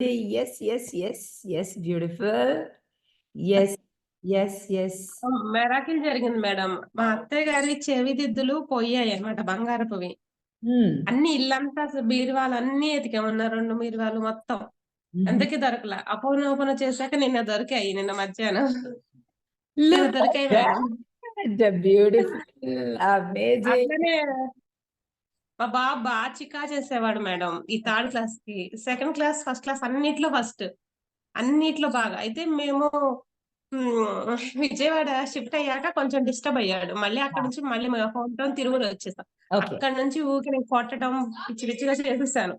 Yes, yes, yes, yes, beautiful. Yes, yes, yes. Miracle జరిగింది madam మా అత్తయ్య గారి చెవి దిద్దులు పోయాయి అన్నమాట బంగారపువి Hmm. అన్ని ఇల్లంతా బీరువాలు అన్ని ఎతికామన్న రెండు బీరువాలు మొత్తం. ఎంతకి దొరకలే అపోన ఓపెన్ చేశాక నిన్న దొరికాయి నిన్న మధ్యాహ్నం నిన్న Look దొరికాయి at madam that, the beautiful, amazing. అట్లనే మా బాబు బాగా చికా చేసేవాడు మేడం ఈ థర్డ్ క్లాస్కి. సెకండ్ క్లాస్ ఫస్ట్ క్లాస్ అన్నిట్లో ఫస్ట్. అన్నిట్లో బాగా. అయితే మేము విజయవాడ షిఫ్ట్ అయ్యాక కొంచెం డిస్టర్బ్ అయ్యాడు. మళ్ళీ అక్కడ నుంచి మళ్ళీ హోమ్ టౌన్ తిరుగుడు వచ్చేసాం. అక్కడ నుంచి ఊరికి నేను కొట్టడం పిచ్చి పిచ్చిగా చేసేసాను.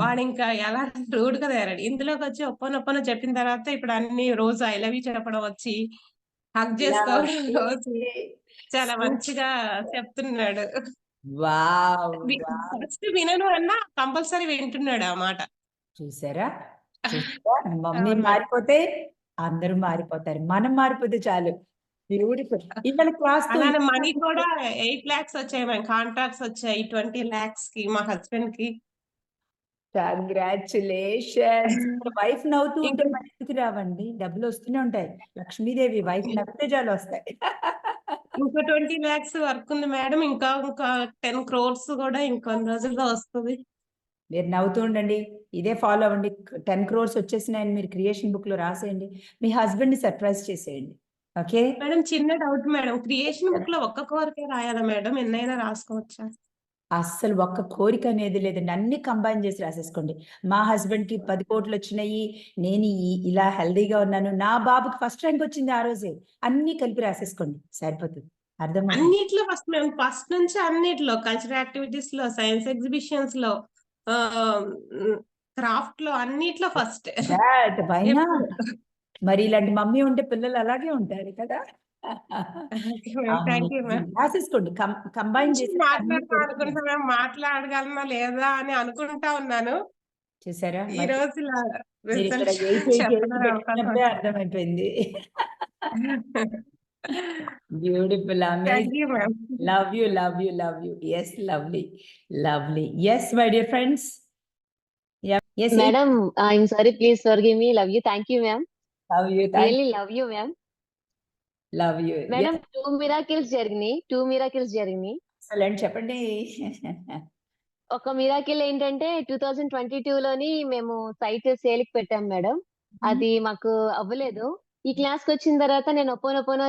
వాడు ఇంకా ఎలా రూడ్గా తయారాడు ఇందులోకి వచ్చి ఒప్పనొప్పన చెప్పిన తర్వాత ఇప్పుడు అన్ని రోజు ఐ లవ్ యూ చెప్పడం వచ్చి హక్ చేసుకోవడం రోజు చాలా మంచిగా చెప్తున్నాడు. ఫస్ట్ వినను అన్నా కంపల్సరీ వింటున్నాడు ఆ మాట. చూసారా? మమ్మీ. మారిపోతే అందరూ మారిపోతారు. మనం మారిపోతే చాలు. బ్యూటిఫుల్ ఇవాళ క్లాస్ మనీ కూడా ఎయిట్ లాక్స్ వచ్చాయి మేము కాంట్రాక్ట్స్ వచ్చాయి ట్వంటీ లాక్స్కి మా హస్బెండ్కి. కంగ్రాచులేషన్స్ వైఫ్ నవ్వుతూ ఉంటే ఎందుకు రావండి? డబ్బులు వస్తూనే ఉంటాయి. లక్ష్మీదేవి వైఫ్ నవ్వితే చాలు వస్తాయి. ఇంకా ట్వంటీ లాక్స్ వర్క్ ఉంది మేడం. ఇంకా ఇంకా టెన్ క్రోర్స్ కూడా ఇంకొన్ని రోజుల్లో వస్తుంది. మీరు నవ్వుతూ ఉండండి. ఇదే ఫాలో అవ్వండి. టెన్ క్రోర్స్ వచ్చేసినాయని మీరు క్రియేషన్ బుక్లో రాసేయండి. మీ హస్బెండ్ని సర్ప్రైజ్ చేసేయండి. ఓకే? మేడం చిన్న డౌట్ మేడం. క్రియేషన్ బుక్లో ఒక్క కోరికే రాయాలా మేడం? ఎన్నైనా రాసుకోవచ్చా? అస్సలు ఒక్క కోరిక అనేది లేదండి. అన్ని కంబైన్ చేసి రాసేసుకోండి. మా హస్బెండ్కి పది కోట్లు వచ్చినాయి నేను ఇలా హెల్దీగా ఉన్నాను నా బాబుకి ఫస్ట్ ర్యాంక్ వచ్చింది ఆ రోజే. అన్ని కలిపి రాసేసుకోండి. సరిపోతుంది. అర్థమైంది? అన్నిట్లో ఫస్ట్ మేము ఫస్ట్ నుంచి అన్నిట్లో కల్చరల్ యాక్టివిటీస్లో సైన్స్ ఎగ్జిబిషన్స్లో క్రాఫ్ట్లో అన్నిట్లో ఫస్ట్? మరి ఇలాంటి మమ్మీ ఉంటే పిల్లలు అలాగే ఉంటారు కదా? రాసేసుకోండి. కంబైన్ చేసి మ్యామ్ మాట్లాడగలనా లేదా అని అనుకుంటా ఉన్నాను. చూసారా ఈ రోజు అర్థమైపోయింది. Beautiful thank you ma'am love you love you love you yes lovely lovely yes my dear friends yes Madam, I'm sorry, please forgive me. Love you. Thank you, ma'am. Love you love you, ma'am. Love you Madam, two miracles జరిగినాయి two miracles జరిగినాయి. Excellent చెప్పండి? ఒక miracle ఏంటంటే two thousand twenty two లోని మేము site సేల్కి పెట్టాం madam అది మాకు అవ్వలేదు. ఈ క్లాస్కి వచ్చిన తర్వాత నేను ఒప్పోన ఒప్పోన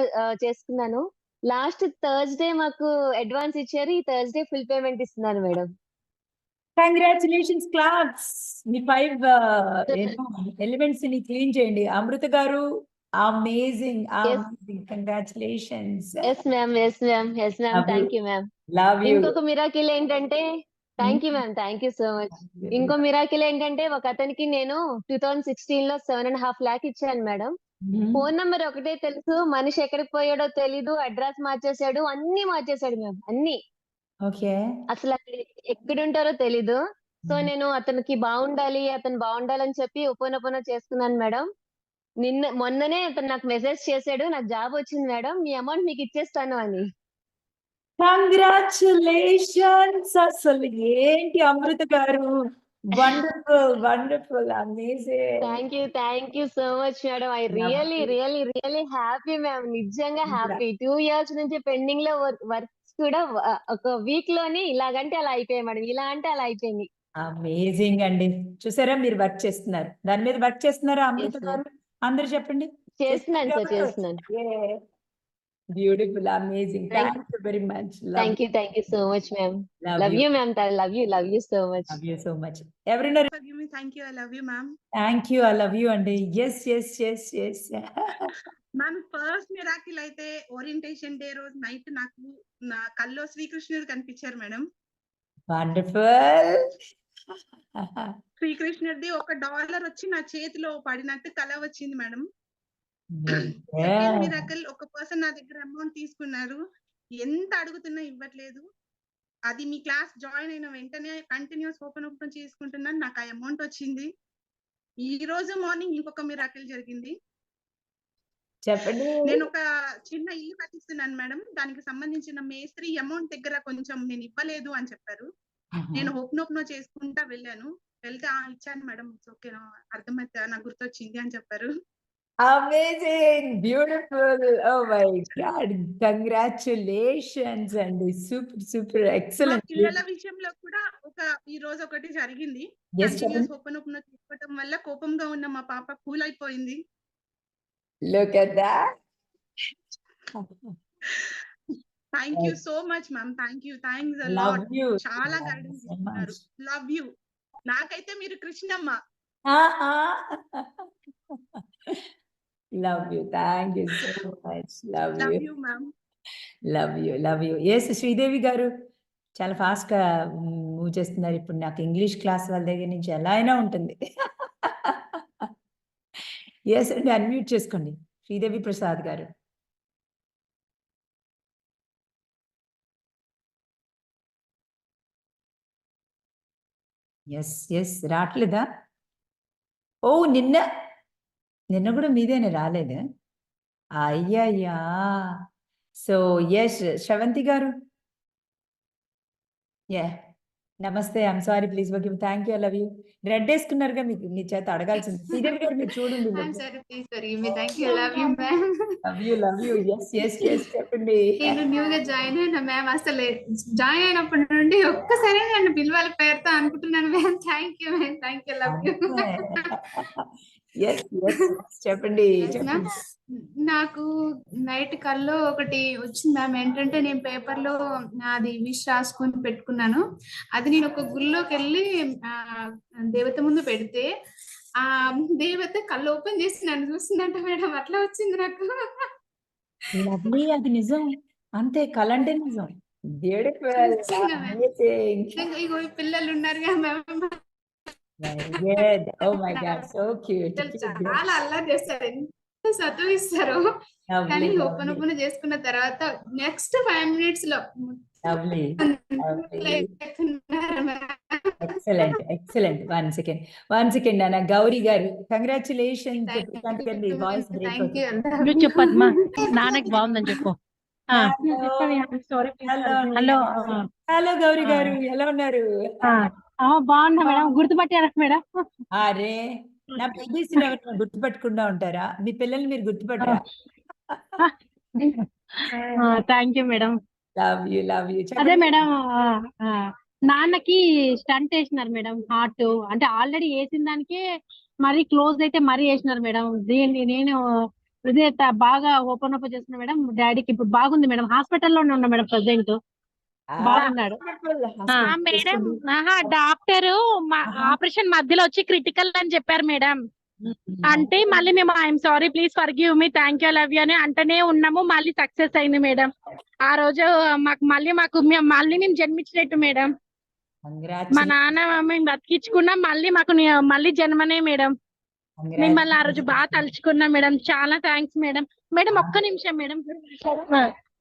చేసుకున్నాను. లాస్ట్ థర్స్డే మాకు అడ్వాన్స్ ఇచ్చారు ఈ థర్స్డే ఫుల్ పేమెంట్ ఇస్తున్నాను మేడం కంగ్రాచులేషన్స్ క్లాస్ మీ ఫైవ్ ఎలిమెంట్స్ ని క్లీన్ చేయండి. Amrutha garu amazing amazing congratulations yes ma'am yes ma'am yes ma'am Love you. Thank you ma'am love you ఇంకొక మిరాకిల్ ఏంటంటే thank you ma'am thank you so much ఇంకో miracle ఏంటంటే ఒక అతనికి నేను టూ థౌజండ్ సిక్స్టీన్లో సెవెన్ అండ్ హాఫ్ లాక్ ఇచ్చాను madam phone number ఒకటే తెలుసు. మనిషి ఎక్కడికి పోయాడో తెలీదు. అడ్రస్ మార్చేశాడు. అన్ని మార్చేశాడు మ్యామ్ అన్ని. ఓకే. అసలు అక్కడ ఎక్కడుంటారో తెలీదు. సో నేను అతనికి బాగుండాలి అతను బాగుండాలని చెప్పి ఉపనపన చేసుకున్నాను మేడం నిన్న మొన్ననే అతను నాకు మెసేజ్ చేశాడు నాకు జాబ్ వచ్చింది మేడం మీ అమౌంట్ మీకు ఇచ్చేస్తాను అని. కంగ్రాచులేషన్స్ అసలు ఏంటి Amrutha garu? Wonderful wonderful amazing thank you thank you so much madam. I really really really happy ma'am నిజంగా. హ్యాపీ టూ ఇయర్స్ నుంచి పెండింగ్లో వర్క్స్ కూడా ఒక వీక్లోని ఇలాగంటే అలా అయిపోయాయి మేడం. ఇలా అంటే అలా అయిపోయింది. అమేజింగ్ అండి. చూసారా మీరు వర్క్ చేస్తున్నారు? దాని మీద వర్క్ చేస్తున్నారా అమృత గారు? అందరు చెప్పండి. చేస్తున్నాను సార్ చేస్తున్నాను. Beautiful amazing thank you very much thank you thank you so much ma'am love you ma'am love you love you so much love you so much ఎవరైనా. Thank you. I love you, ma'am. Thank you I love you అండి yes yes yes yes ma'am first miracle అయితే orientation day రోజు night నాకు నా కల్లో శ్రీకృష్ణుడు కనిపించారు madam wonderful శ్రీకృష్ణుడిది ఒక డాలర్ వచ్చి నా చేతిలో పడినట్టు కల వచ్చింది మేడం. మిరాకిల్ ఒక పర్సన్ నా దగ్గర అమౌంట్ తీసుకున్నారు. ఎంత అడుగుతున్నా ఇవ్వట్లేదు. అది మీ క్లాస్ జాయిన్ అయిన వెంటనే కంటిన్యూస్ ఓపెన్ ఓపెన్ చేసుకుంటున్నాను. నాకు ఆ అమౌంట్ వచ్చింది. ఈ రోజు మార్నింగ్ ఇంకొక మిరాకిల్ జరిగింది. చెప్పండి. నేను ఒక చిన్న ఇల్లు కట్టిస్తున్నాను మేడం. దానికి సంబంధించిన మేస్త్రి అమౌంట్ దగ్గర కొంచెం నేను ఇవ్వలేదు అని చెప్పారు. నేను హోప్ నోప్ నో చేసుకుంటా వెళ్ళాను. వెళ్తే "ఆ, ఇచ్చాను మేడం ఓకే అర్థమైతే నాకు గుర్తొచ్చింది అని చెప్పారు. Amazing beautiful oh my god congratulations అండి. Super super excellent. పిల్లల విషయంలో కూడా ఒక ఈ రోజు ఒకటి జరిగింది. ఓపెన్ ఓపెన్ తీసుకోవటం వల్ల కోపంగా ఉన్న మా పాప కూల్ అయిపోయింది. Look at thank you so much ma'am thank you thanks lot చాలా గైడెన్స్ ఇస్తున్నారు లవ్ యూ నాకైతే మీరు Krishnamma. Love you thank you so much love love you you ma'am love you love you yes Sridevi garu చాలా ఫాస్ట్గా move చేస్తున్నారు. ఇప్పుడు నాకు English class వాళ్ళ దగ్గర నుంచి ఎలా అయినా ఉంటుంది. ఎస్ అండి అన్మ్యూట్ చేసుకోండి. శ్రీదేవి ప్రసాద్ గారు. ఎస్ ఎస్ రావట్లేదా ఓ నిన్న నిన్న కూడా మీదేనే రాలేదు. అయ్యయ్యా. సో ఎస్ శ్రవంతి గారు? యా నమస్తే I'm sorry please okay thank you love you red వేసుకున్నారుగా మీకు మీ చేత అడగాల్సింది. శ్రీదేవి గారు మీరు చూడండి. Love you love you yes yes yes చెప్పండి. నేను న్యూగా జాయిన్ అయిన మ్యామ్ అసలు జాయిన్ అయినప్పటి నుండి ఒక్కసారి నన్ను పిలవాలి పేరుతో అనుకుంటున్నాను ma'am thank you ma'am thank you love you చెప్పండి. నాకు నైట్ కల్లో ఒకటి వచ్చింది మ్యామ్. ఏంటంటే నేను పేపర్లో నాది విష్ రాసుకొని పెట్టుకున్నాను. అది నేను ఒక గుళ్ళోకి వెళ్ళి ఆ, దేవత ముందు పెడితే ఆ దేవత కళ్ళు ఓపెన్ చేసి నన్ను చూసిందంట మేడం. అట్లా వచ్చింది నాకు. లవ్లీ అది నిజం. అంతే కళ అంటే నిజం. ఇగో పిల్లలు ఉన్నారుగా ma'am. Very good oh my god so cute చాలా అల్లరి చేస్తారు. ఎంత చదివిస్తారు. కానీ ఓపెన్ ఓపెన్ చేసుకున్న తర్వాత నెక్స్ట్ ఫైవ్ మినిట్స్లో. Excellent excellent one second one second అన్న గౌరీ గారు కంగ్రాచులేషన్. నువ్వు చెప్పమ్మా నాన్నకి బాగుందని చెప్పు. Hello hello Gauri. గారు. ఎలా ఉన్నారు? బాగున్నా మేడం. గుర్తుపట్టారా మేడం? అరే నా ఎవరైనా గుర్తుపట్టకుండా ఉంటారా? మీ పిల్లల్ని మీరు గుర్తుపట్టరా? Thank you madam. Love you love you. అదే మేడం నాన్నకి స్టంట్ వేసినారు మేడం హార్ట్. అంటే ఆల్రెడీ వేసిన దానికే మరీ క్లోజ్ అయితే మరీ వేసినారు మేడం. దీన్ని నేను త- బాగా ఓపెన్ ఓపెన్ చేస్తున్నా మేడం. డాడీకి ఇప్పుడు బాగుంది మేడం. హాస్పిటల్లోనే ఉన్నా మేడం ప్రజెంట్. బాగున్నాడు. ఆ, మేడం ఆహా డాక్టర్ ఆపరేషన్ మధ్యలో వచ్చి క్రిటికల్ అని చెప్పారు మేడం. అంటే మళ్ళీ మేము I'm sorry please forgive me thank you love you అని అంటనే ఉన్నాము. మళ్ళీ సక్సెస్ అయింది మేడం. ఆ రోజు మాకు మళ్ళీ మాకు మేము- మళ్ళీ మేము జన్మించినట్టు మేడం. మా నాన్న మేము బతికించుకున్నాం మళ్ళీ మాకు మళ్ళీ జన్మనే మేడం. మిమ్మల్ని ఆ రోజు బాగా తలుచుకున్నాం మేడం. చాలా థ్యాంక్స్ మేడం. మేడం ఒక్క నిమిషం madam.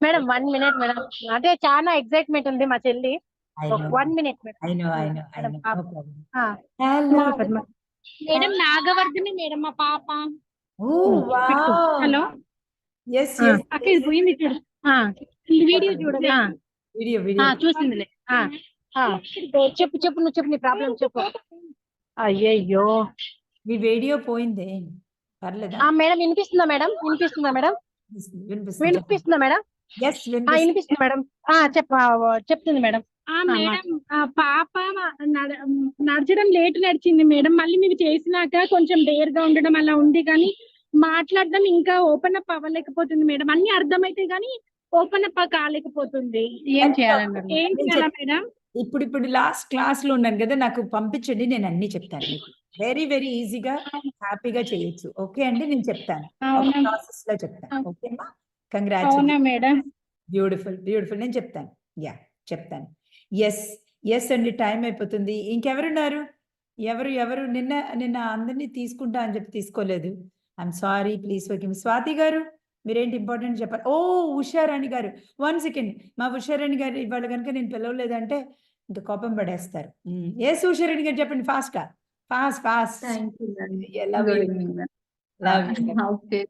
Madam one minute madam. అంటే చాలా ఎక్సైట్మెంట్ ఉంది మా చెల్లి. One minute madam. Madam Nagavardhini madam మా పాప. wow. హలో. Yes, yes. అక్క ఇది పోయింది చూడు. ఆ, వీడియో చూడలే ఆ, Video, ఆ, video. చూసిందిలే. ఆ, ఆ. చెప్పు చెప్పు నువ్వు చెప్పు నీ ప్రాబ్లం చెప్పు. అయ్యయ్యో. మీ వీడియో పోయిందే. పర్లేదా? ఆ మేడం వినిపిస్తుందా మేడం? వినిపిస్తుందా మేడం? వినిపిస్తుంది మేడం? వినిపిస్తుంది మేడం. ఆ చెప్ప చెప్తుంది మేడం. ఆ మేడం ఆ పాప నడ- నడచడం లేట్ నడిచింది మేడం. మళ్ళీ మీరు చేసినాక కొంచెం డేర్గా ఉండడం అలా ఉంది కానీ మాట్లాడడం ఇంకా ఓపెన్ అప్ అవ్వలేకపోతుంది మేడం. అన్ని అర్థమైతే కానీ ఓపెన్ అప్ కాలేకపోతుంది. ఏం చేయాలన్నారు ఏం చేయాలా మేడం? ఇప్పుడు ఇప్పుడు లాస్ట్ క్లాస్లో ఉన్నాను కదా నాకు పంపించండి నేను అన్ని చెప్తాను మీకు. వెరీ వెరీ ఈజీగా హ్యాపీగా చేయొచ్చు. ఓకే అండి? నేను చెప్తాను. ప్రాసెస్లో చెప్తాను. ఓకేమా కంగ్రాచులేషన్ మేడం? బ్యూటిఫుల్ బ్యూటిఫుల్ నేను చెప్తాను. యా చెప్తాను. ఎస్ ఎస్ అండి టైం అయిపోతుంది. ఇంకెవరున్నారు? ఎవరు ఎవరు? నిన్న నిన్న అందరినీ తీసుకుంటా అని చెప్పి తీసుకోలేదు. I'm sorry please okay Swathi garu మీరేంటి ఇంపార్టెంట్ చెప్పాలి? ఓ ఉషారాణి గారు. వన్ సెకండ్ మా ఉషారాణి గారు ఇవాళ కనుక నేను పిలవలేదంటే ఇంకా కోపం పడేస్తారు. ఎస్ ఉషారాణి గారు చెప్పండి. ఫాస్ట్గా. Fast fast thank you love you evening love okay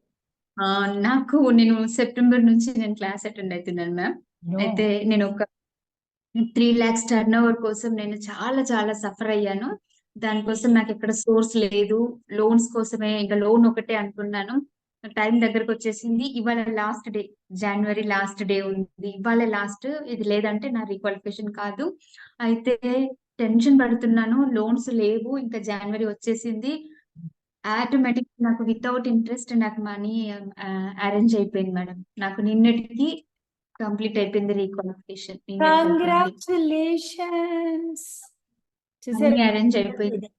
నాకు నేను సెప్టెంబర్ నుంచి నేను క్లాస్ అటెండ్ అవుతున్నాను మ్యామ్ అయితే నేను ఒక త్రీ లాక్స్ టర్న్ ఓవర్ కోసం నేను చాలా చాలా సఫర్ అయ్యాను. దానికోసం నాకు ఎక్కడ సోర్స్ లేదు. లోన్స్ కోసమే ఇంకా లోన్ ఒకటే అనుకున్నాను. టైం దగ్గరకు వచ్చేసింది. ఇవాళ లాస్ట్ డే జనవరి లాస్ట్ డే ఉంది. ఇవాళ లాస్ట్ ఇది లేదంటే నా రీక్వాలిఫికేషన్ కాదు. అయితే టెన్షన్ పడుతున్నాను. లోన్స్ లేవు. ఇంకా జనవరి వచ్చేసింది. ఆటోమేటిక్ నాకు వితౌట్ ఇంట్రెస్ట్ నాకు మనీ అరేంజ్ అయిపోయింది మేడం. నాకు నిన్నటికి కంప్లీట్ అయిపోయింది రీక్వాలిఫికేషన్. కంగ్రాచులేషన్స్ arrange అయిపోయింది.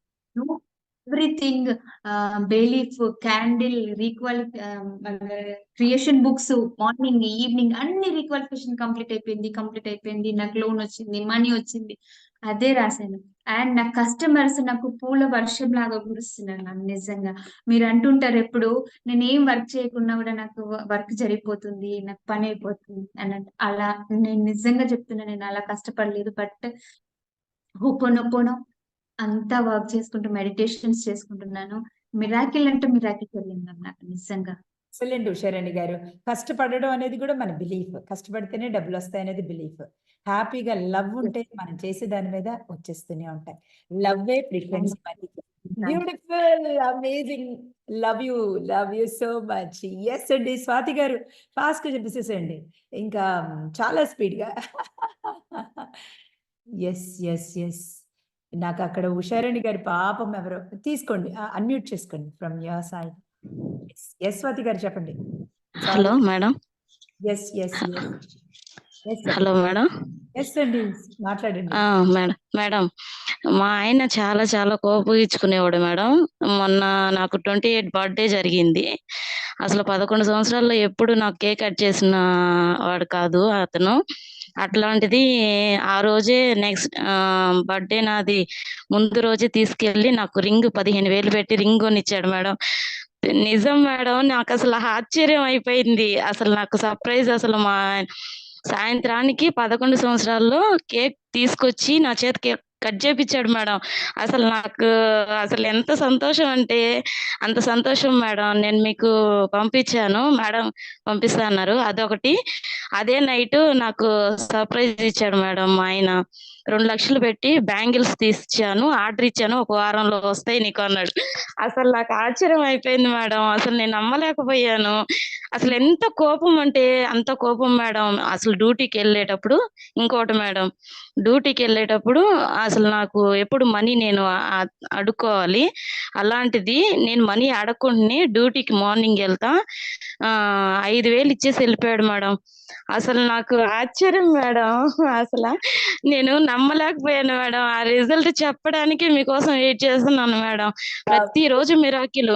Everything belief candle requalification books morning evening అన్ని రీక్వాలిఫికేషన్ కంప్లీట్ అయిపోయింది కంప్లీట్ అయిపోయింది. నాకు లోన్ వచ్చింది మనీ వచ్చింది. అదే రాశాను. అండ్ నా కస్టమర్స్ నాకు పూల వర్షం లాగా కురుస్తున్నారు నాకు నిజంగా. మీరు అంటుంటారు ఎప్పుడు నేను ఏం వర్క్ చేయకుండా కూడా నాకు వర్క్ జరిగిపోతుంది నాకు పని అయిపోతుంది అన్నట్టు. అలా నేను నిజంగా చెప్తున్నా నేను అలా కష్టపడలేదు. బట్ హోపోనోపోనో అంతా వర్క్ చేసుకుంటూ మెడిటేషన్స్ చేసుకుంటున్నాను. మిరాకిల్ అంటే మిరాకిల్ జరిగింది నాకు నిజంగా. ఎక్సలెంట్ ఉషారాణి గారు. కష్టపడడం అనేది కూడా మన బిలీఫ్. కష్టపడితేనే డబ్బులు వస్తాయి అనేది బిలీఫ్. హ్యాపీగా లవ్ ఉంటే మనం చేసే దాని మీద వచ్చేస్తూనే ఉంటాయి. లవ్వే ఫ్రీక్వెన్సీ మరి. Beautiful amazing love you love you so much. Yes అండి. స్వాతి గారు ఫాస్ట్ చెప్పేసేసండి ఇంకా చాలా స్పీడ్గా. ఎస్ ఎస్ ఎస్ నాకు అక్కడ ఉషారాణి గారి పాపం ఎవరో. తీసుకోండి. అన్మ్యూట్ చేసుకోండి. From your side yes Swathi garu చెప్పండి. Hello madam. Yes yes hello madam. Yes అండి మాట్లాడండి. మేడం మేడం మా ఆయన చాలా చాలా కోపగించుకునేవాడు మేడం. మొన్న నాకు ట్వంటీ ఎయిట్ బర్త్డే జరిగింది. అసలు పదకొండు సంవత్సరాల్లో ఎప్పుడు నాకు కేక్ కట్ చేసిన వాడు కాదు అతను. అట్లాంటిది ఆ రోజే నెక్స్ట్ బర్త్డే నాది ముందు రోజే తీసుకెళ్ళి నాకు రింగ్ పదిహేను వేలు పెట్టి రింగ్ కొనిచ్చాడు మేడం. నిజం మేడం నాకు అసలు ఆశ్చర్యం అయిపోయింది. అసలు నాకు సర్ప్రైజ్ అసలు మా సాయంత్రానికి పదకొండు సంవత్సరాల్లో కేక్ తీసుకొచ్చి నా చేతి కేక్ కట్ చేపించాడు మేడం. అసలు నాకు అసలు ఎంత సంతోషం అంటే అంత సంతోషం మేడం. నేను మీకు పంపించాను మేడం పంపిస్తా అన్నారు. అదొకటి. అదే నైట్ నాకు సర్ప్రైజ్ ఇచ్చాడు మేడం మా ఆయన. రెండు లక్షలు పెట్టి బ్యాంగిల్స్ తీసిచ్చాను ఆర్డర్ ఇచ్చాను ఒక వారంలో వస్తాయి నీకు అన్నాడు. అసలు నాకు ఆశ్చర్యం అయిపోయింది మేడం. అసలు నేను నమ్మలేకపోయాను. అసలు ఎంత కోపం అంటే అంత కోపం మేడం. అసలు డ్యూటీకి వెళ్ళేటప్పుడు ఇంకోటి మేడం డ్యూటీకి వెళ్ళేటప్పుడు అసలు నాకు ఎప్పుడు మనీ నేను అడుక్కోవాలి. అలాంటిది నేను మనీ అడగకుండానే డ్యూటీకి మార్నింగ్ వెళ్తా. ఐదు వేలు ఇచ్చేసి వెళ్ళిపోయాడు మేడం. అసలు నాకు ఆశ్చర్యం మేడం. అసలు నేను నమ్మలేకపోయాను మేడం. ఆ రిజల్ట్ చెప్పడానికి మీకోసం వెయిట్ చేస్తున్నాను మేడం. ప్రతి రోజు మిరాకిల్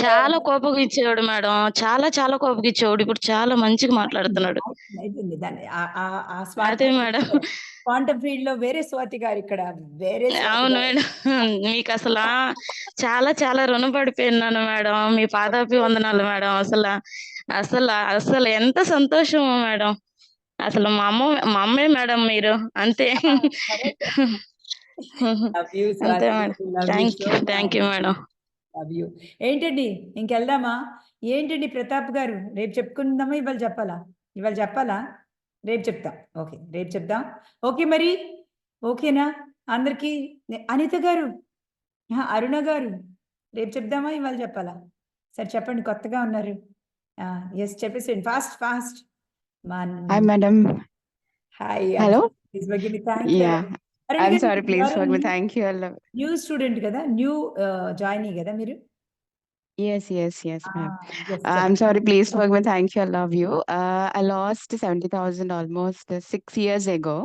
చాలా కోపగించేవాడు మేడం. చాలా చాలా కోపగించేవాడు. ఇప్పుడు చాలా మంచిగా మాట్లాడుతున్నాడు. అదే మేడం. క్వాంటమ్ ఫీల్డ్లో వేరే స్వాతి గారు ఇక్కడ. వేరే అవును. మేడం. మీకు అసలు చాలా చాలా రుణపడిపోయినాను మేడం. మీ పాదాపి వందనాలు మేడం. అసలు అసలు అసలు ఎంత సంతోషం మేడం. అసలు మా అమ్మ మా అమ్మే మేడం మీరు అంతే. అంతే. Madam. Thank you thank you. Madam. ఏంటండి ఇంకెళ్దామా? ఏంటండి ప్రతాప్ గారు? రేపు చెప్పుకుందామా? ఇవాళ చెప్పాలా? ఇవాళ చెప్పాలా? రేపు చెప్తాం. ఓకే రేపు చెప్దాం. ఓకే మరి. ఓకేనా? అందరికీ అనిత గారు. అరుణ గారు. రేపు చెప్దామా? ఇవాళ చెప్పాలా? సరే చెప్పండి కొత్తగా ఉన్నారు. ఎస్ చెప్పేసేయండి. Fast fast Hi, madam. Hi Hello? Please give me thank Yeah, I'm sorry. Please forgive me. Thank you. I love. New student కదా న్యూ జాయిన్ కదా మీరు Yes, yes, yes, ma'am. Ah, yes, Uh, I'm చెప్పండి. sorry. Please forgive me. Thank you. I love you. Uh, I lost seventy thousand almost uh, six years ago.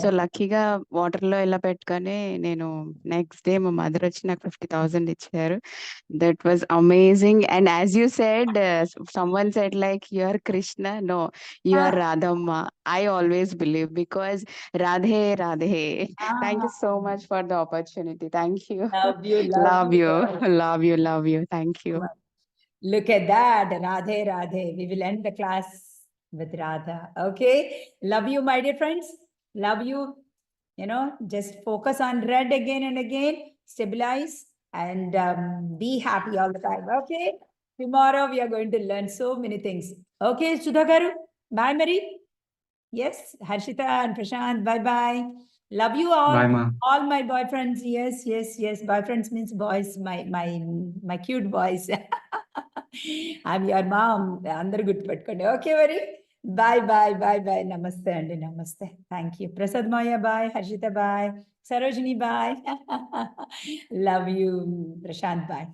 So లక్కీగా వాటర్లో ఇలా పెట్టుకొని నేను next day మా mother వచ్చి నాకు fifty thousand ఇచ్చారు that was amazing and as you said someone said like your Krishna no your Radhamma I always believe because Radhe Radhe thank you so Ah. Much for the opportunity thank you Love you, love you girl. love you love you thank you Look at that. Radhe, Radhe. We will end the class with Radha. Okay. Love you, my dear friends. love you. You know just focus on red again and again. Stabilize and um, be happy all the time. Okay? Tomorrow we are going to learn so many things. Okay Sudhakaru. bye mary yes harshita and prashant bye bye love you all. Bye, ma. all my boyfriends. Yes yes yes. Boyfriends means boys. My my my cute boys. I'm your mom. Under good pet, okay mary bye bye bye bye నమస్తే అండి నమస్తే thank you Prasad Maya bye Harshitha bye Sarojini bye love you Prashanth bye